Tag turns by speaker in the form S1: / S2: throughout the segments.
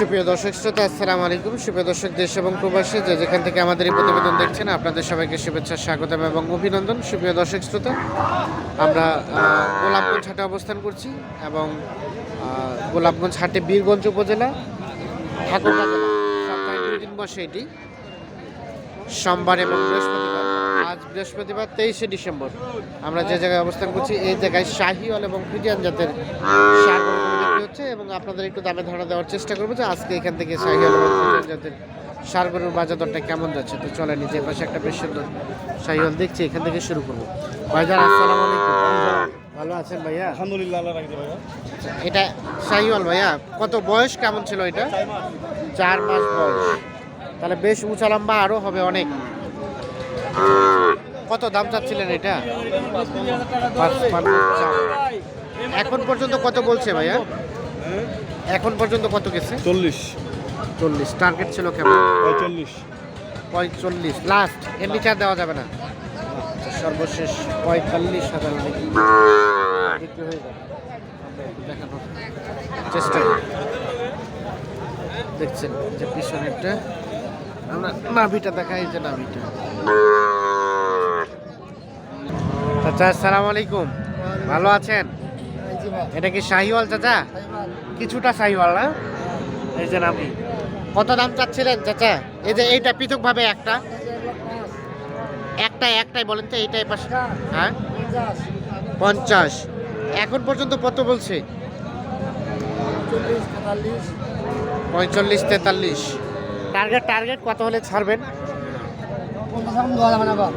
S1: সুপ্রিয় দর্শক শ্রোতা, আসসালামু আলাইকুম। সুপ্রিয় দর্শক, দেশ এবং প্রবাসী যে যেখান থেকে আমাদের এই প্রতিবেদন দেখছেন, আপনাদের সবাইকে শুভেচ্ছা, স্বাগতম এবং অভিনন্দন। সুপ্রিয় দর্শক শ্রোতা, আমরা গোলাপগঞ্জ হাটে অবস্থান করছি এবং গোলাপগঞ্জ হাটে বীরগঞ্জ উপজেলা দুই দিন বসে এটি। সোমবার এবং বৃহস্পতিবার, আজ বৃহস্পতিবার, তেইশে ডিসেম্বর। আমরা যে জায়গায় অবস্থান করছি, এই জায়গায় শাহিওয়াল এবং ফিজিয়ান জাতের সার হচ্ছে এবং আপনাদের একটু দামে ধারণা দেওয়ার চেষ্টা করব যে আজকে এখান থেকে শাহিওয়াল ফিজিয়ান সার গরুর বাজার দরটা কেমন যাচ্ছে? তো চলে নিজে পাশে একটা বেশ সুন্দর শাহিওয়াল দেখছি এখান থেকে শুরু করব। ভাইজান আসসালামু আলাইকুম। ভালো আছেন ভাইয়া?
S2: আলহামদুলিল্লাহ আল্লাহ ভাইয়া।
S1: এটা শাহিওয়াল ভাইয়া কত বয়স কেমন ছিল এটা? চার মাস। বয়স। তাহলে বেশ উঁচা লম্বা আরও হবে অনেক। কত দাম চাচ্ছিলেন এটা। এখন পর্যন্ত কত বলছে ভাইয়া? এখন পর্যন্ত কত গেছে?
S2: চল্লিশ।
S1: চল্লিশ। টার্গেট ছিল কেমন?
S2: পঁয়তাল্লিশ।
S1: পঁয়তাল্লিশ। লাস্ট এর নিচে আর দেওয়া যাবে না? আচ্ছা, সর্বশেষ পঁয়তাল্লিশ হাজার বিক্রি হয়ে যাবে। দেখানোর চেষ্টা করি দেখছেন যে পিছনেরটা। আমরা নাভিটা দেখাই যে নাভিটা। চাচা আসসালামু আলাইকুম। ভালো আছেন? এটা কি শাহিওয়াল চাচা? কিছুটা শাহিওয়াল না? এই যে নাভি কত দাম চাচ্ছিলেন চাচা? এই যে এইটা পৃথকভাবে একটা। একটা একটাই বলেন তো এইটাই পাশে হ্যাঁ? পঞ্চাশ। এখন পর্যন্ত কত বলছে? পঁয়তাল্লিশ তেতাল্লিশ। টার্গেট টার্গেট কত হলে ছাড়বেন?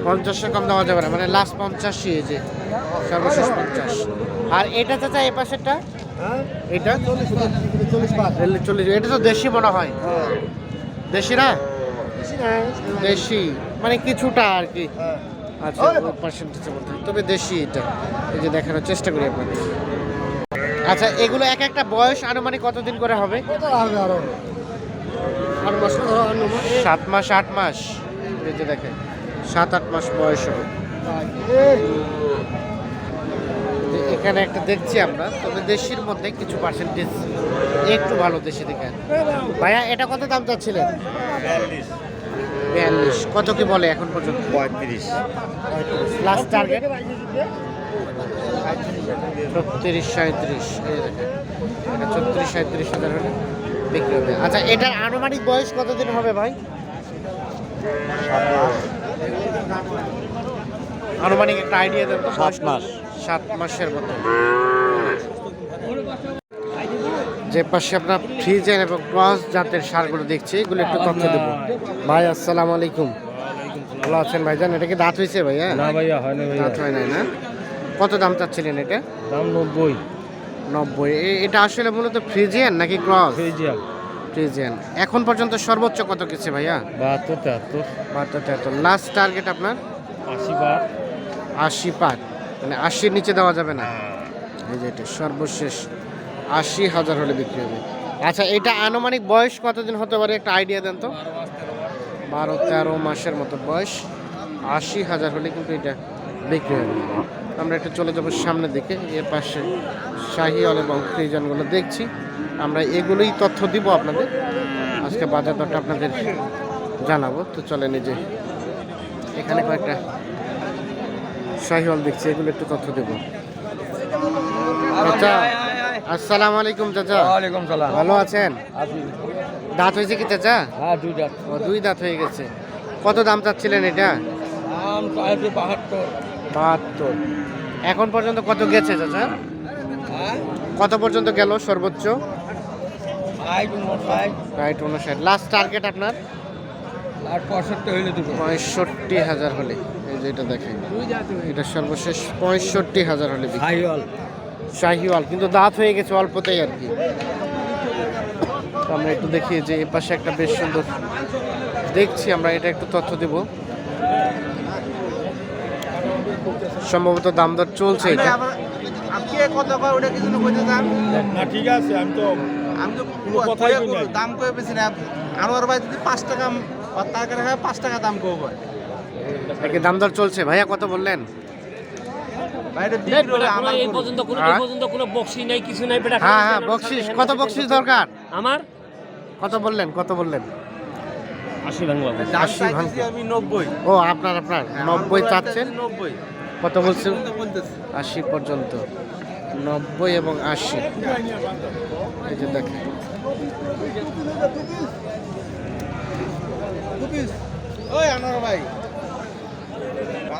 S1: পঞ্চাশে কম দেওয়া যাবে না মানে লাস্ট পঞ্চাশই এই যে সর্বশেষ পঞ্চাশ। আর এটা চাচা এ পাশেরটা? এটা? চল্লিশ এটা তো দেশি মনে হয়। দেশি না? দেশি মানে কিছুটা আর কি। আচ্ছা পার্সেন্টেজে বলতে তবে দেশি এটা। এই যে দেখানোর চেষ্টা করি আপনাদের। আচ্ছা এগুলো এক একটা বয়স আনুমানিক কতদিন করে হবে? সাত মাস আট মাস। এই যে দেখেন সাত আট মাস বয়স হবে। এখানে একটা দেখছি আমরা তবে দেশির মধ্যে কিছু পার্সেন্টেজ একটু ভালো দেশি দেখে। ভাইয়া এটা কত দাম চাচ্ছিলেন? বিয়াল্লিশ। কত কি বলে এখন পর্যন্ত?
S2: পঁয়ত্রিশ।
S1: লাস্ট টার্গেট ছত্রিশ সাঁত্রিশ এই দেখেন এটা ছত্রিশ সাঁত্রিশ হাজার হলে বিক্রি হবে। আচ্ছা এটার আনুমানিক বয়স কতদিন হবে ভাই? আনুমানিক একটা আইডিয়া দেন তো?
S2: সাত মাস।
S1: সাত মাসের মতো। যে পাশে আপনার ফ্রিজেন এবং ক্রস জাতের সারগুলো দেখছি এগুলো একটু তথ্য দেবো। ভাই আসসালামু আলাইকুম। ভালো আছেন ভাইজান এটা কি দাঁত হয়েছে ভাইয়া
S2: না ভাইয়া হয় না
S1: দাঁত হয় নাই না? কত দাম চাচ্ছিলেন এটা?
S2: দাম নব্বই।
S1: নব্বই। এ- এটা আসলে মূলত ফ্রিজিয়ান নাকি ক্রস?
S2: ফ্রিজিয়াম
S1: ফ্রিজিয়ান এখন পর্যন্ত সর্বোচ্চ কত কিছু ভাইয়া?
S2: বাহাত্তর তেহাত্তর।
S1: বাহাত্তর তেহাত্তর। লাস্ট টার্গেট আপনার?
S2: আশি বার
S1: আশি পার মানে আশির নিচে দেওয়া যাবে না? এই যে এটা সর্বশেষ। আশি হাজার হলে বিক্রি হবে। আচ্ছা এটা আনুমানিক বয়স কতদিন হতে পারে? একটা আইডিয়া দেন তো। বারো তেরো মাসের মতো বয়স। আশি হাজার হলে কিন্তু এটা বিক্রি হবে। আমরা একটু চলে যাব সামনের দিকে। এর পাশে শাহি শাহিওয়াল এবং ফ্রিজানগুলো দেখছি। আমরা এগুলোই তথ্য দিব আপনাদের। আজকে বাজার দরটা আপনাদের জানাব। তো চলে নিজে এখানে কয়েকটা শাহিওয়াল দেখছি এগুলো একটু তথ্য দেব। চাচা আসসালামু আলাইকুম চাচা।
S2: ওয়ালাইকুম সালাম।
S1: ভালো আছেন? দাঁত হয়েছে কি চাচা?
S2: হ্যাঁ দুইটা
S1: ও দুই দাঁত হয়ে গেছে। কত দাম চাচ্ছিলেন এটা?
S2: দাম চাইছে বাহাত্তর।
S1: বাহাত্তর। এখন পর্যন্ত কত গেছে চাচা?
S2: হ্যাঁ?
S1: কত পর্যন্ত গেল সর্বোচ্চ? রাইট উনষাট। লাস্ট টার্গেট আপনার?
S2: আর পঁয়ষট্টি হইলে দুটো।
S1: পঁয়ষট্টি হাজার হলে। এই যে এটা দেখেন। এটা সর্বশেষ পঁয়ষট্টি হাজার হলে। শাহিওয়াল। কিন্তু দাঁত হয়ে গেছে অল্পতেই আর কি। আমরা একটু দেখি যে এ পাশে একটা বেশ সুন্দর দেখছি আমরা এটা একটু তথ্য দেব। সম্ভবত দাম দর চলছে এটা।
S3: কত ওটা কিছু কইতে
S2: না ঠিক আছে আমি তো
S3: আমি তো
S2: কথাই
S3: কয়ে দাম কয়ে বেশি না আনোয়ার ভাই যদি পাঁচ টাকা পাঁচ টাকা দাম কয়
S1: নাকি দাম দর চলছে। ভাইয়া কত বললেন?
S3: ভাই এটা বিক্রি হলে আমার
S4: এই পর্যন্ত কোনো
S1: হ্যাঁ?
S4: পর্যন্ত কোনো বক্সি নাই কিছু নাই
S1: হ্যাঁ হ্যাঁ বকশিস। কত বকশিস দরকার?
S4: আমার?
S1: কত বললেন? কত বললেন?
S2: আশি ভাঙবা
S1: আশি
S3: চাইতেছি আমি নব্বই।
S1: ও আপনার আপনার। নব্বই চাচ্ছেন?
S3: নব্বই।
S1: কত বলছেন? আশি পর্যন্ত। নব্বই এবং আশি। এই যে দেখেন।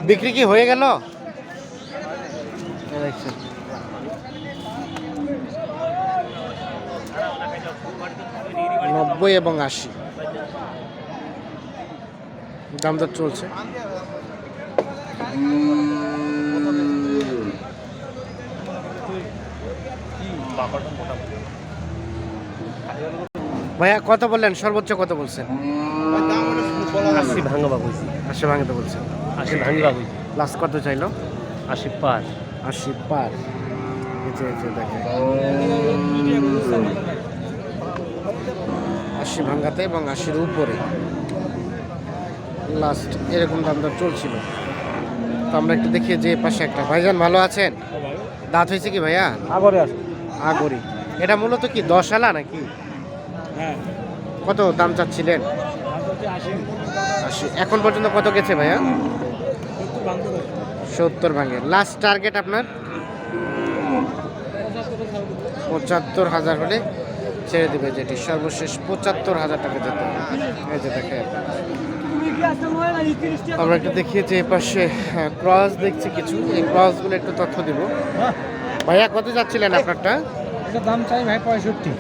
S1: বিক্রি কি হয়ে গেল। নব্বই এবং আশি। দাম দর চলছে। ভাইয়া কত বললেন? সর্বোচ্চ কত বলছেন?
S2: আশি ভাঙবা কইছি
S1: আশি ভাঙতে বলছেন।
S2: আশি ভাঙবা কইছি
S1: লাস্ট কত চাইলো?
S2: আশি পার।
S1: আশি পার। এই যে এই দেখেন। আশি ভাঙ্গাতে এবং আশির উপরে। লাস্ট এরকম দাম দর চলছিল। তো আমরা একটু দেখি যে পাশে একটা। ভাইজান ভালো আছেন? দাঁত হয়েছে কি ভাইয়া?
S2: আগরে আস
S1: আগরি। এটা মূলত কি দশ আলা নাকি?
S2: হ্যাঁ।
S1: কত দাম চাচ্ছিলেন? এখন পর্যন্ত কত গেছে ভাইয়া? সত্তর ভাঙে। লাস্ট টার্গেট আপনার? পঁচাত্তর হাজার হলে ছেড়ে দেবে যেটি। সর্বশেষ পঁচাত্তর হাজার টাকা যেতে। এই যে দেখে আমরা একটু দেখিয়েছি এই পাশে ক্রস দেখছি কিছু। এই ক্রসগুলো একটু তথ্য দিব। ভাইয়া কত যাচ্ছিলেন আপনারটা?
S2: এটা দাম চাই ভাই পঁয়ষট্টি।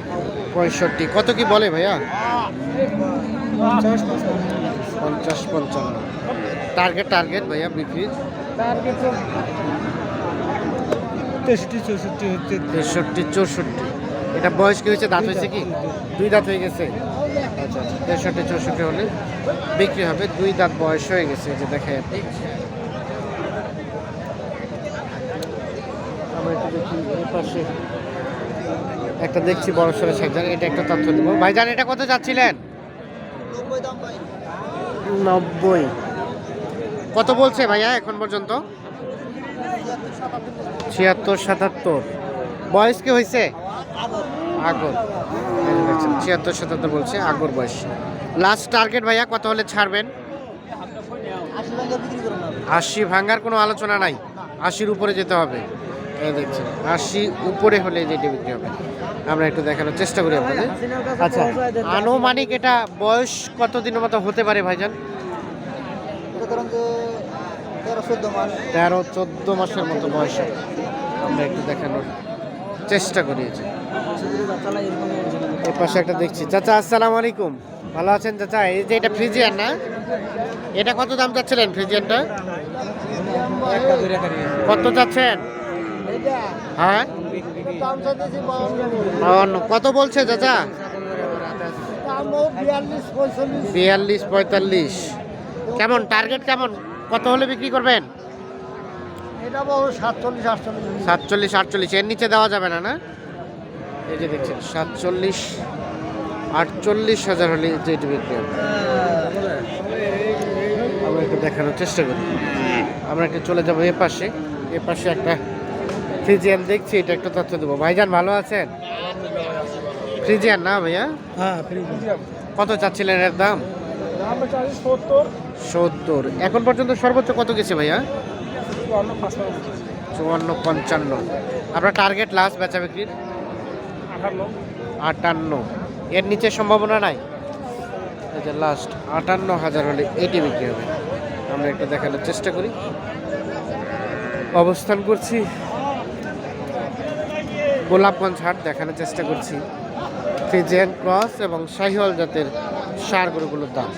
S1: পঁয়ষট্টি। কত কি বলে ভাইয়া? পঞ্চাশ পঞ্চান্ন। টার্গেট টার্গেট ভাইয়া বিক্রির
S2: তেষট্টি চৌষট্টি হচ্ছে
S1: তেষট্টি চৌষট্টি। এটা বয়স কি হয়েছে? দাঁত হয়েছে কি? দুই দাঁত হয়ে গেছে? আচ্ছা আচ্ছা। তেষট্টি চৌষট্টি হলে বিক্রি হবে। দুই দাঁত বয়স হয়ে গেছে যে দেখে আমরা একটু দেখি এই পাশে। একটা দেখছি বড় সড়ো সাইজার এটা একটা তথ্য দেবো। ভাইজান এটা কত যাচ্ছিলেন? নব্বই। কত বলছে ভাইয়া এখন পর্যন্ত? ছিয়াত্তর সাতাত্তর। বয়স কি হয়েছে? আগর। ছিয়াত্তর সাতাত্তর বলছে আগর বয়স। লাস্ট টার্গেট ভাইয়া কত হলে ছাড়বেন? আশি ভাঙার কোনো আলোচনা নাই। আশির উপরে যেতে হবে। দেখছেন আশি উপরে হলে যেটি বিক্রি হবে। আমরা একটু দেখানোর চেষ্টা করি আপনাদের। আচ্ছা আনুমানিক এটা বয়স কত দিনের মতো হতে পারে ভাইজান? তেরো চোদ্দ মাসের মতো বয়স আমরা একটু দেখানোর চেষ্টা করি এই যে। এই পাশে একটা দেখছি। চাচা আসসালামু আলাইকুম। ভালো আছেন চাচা? এই যে এটা ফ্রিজিয়ান না? এটা কত দাম চাচ্ছিলেন ফ্রিজিয়ানটা? কত চাচ্ছেন? হ্যাঁ। কত বলছে চাচা? বিয়াল্লিশ পঁয়তাল্লিশ। কেমন টার্গেট কেমন? কত হলে বিক্রি করবেন? সাতচল্লিশ আটচল্লিশ। এর নিচে দেওয়া যাবে না না? এই যে দেখছেন সাতচল্লিশ আটচল্লিশ হাজার হলে যেটি বিক্রি হবে। আমরা একটু দেখানোর চেষ্টা করি। আমরা একটু চলে যাব এ পাশে। এ পাশে একটা ফ্রিজিয়ান দেখছি এটা একটু তথ্য দেবো। ভাইজান ভালো আছেন? ফ্রিজিয়ান না ভাইয়া?
S2: হ্যাঁ
S1: কত চাচ্ছিলেন এর দাম? সত্তর। এখন পর্যন্ত সর্বোচ্চ কত গেছে ভাইয়া? চুয়ান্ন পঞ্চান্ন। আপনার টার্গেট লাস্ট বেচা বিক্রির? আটান্ন। এর নিচে সম্ভাবনা নাই? যে লাস্ট আটান্ন হাজার হলে এটি বিক্রি হবে। আমরা একটু দেখানোর চেষ্টা করি। অবস্থান করছি গোলাপগঞ্জ হাট দেখানোর চেষ্টা করছি। ফ্রিজেন ক্রস এবং শাহিওয়াল জাতের সার গরুগুলোর দাম।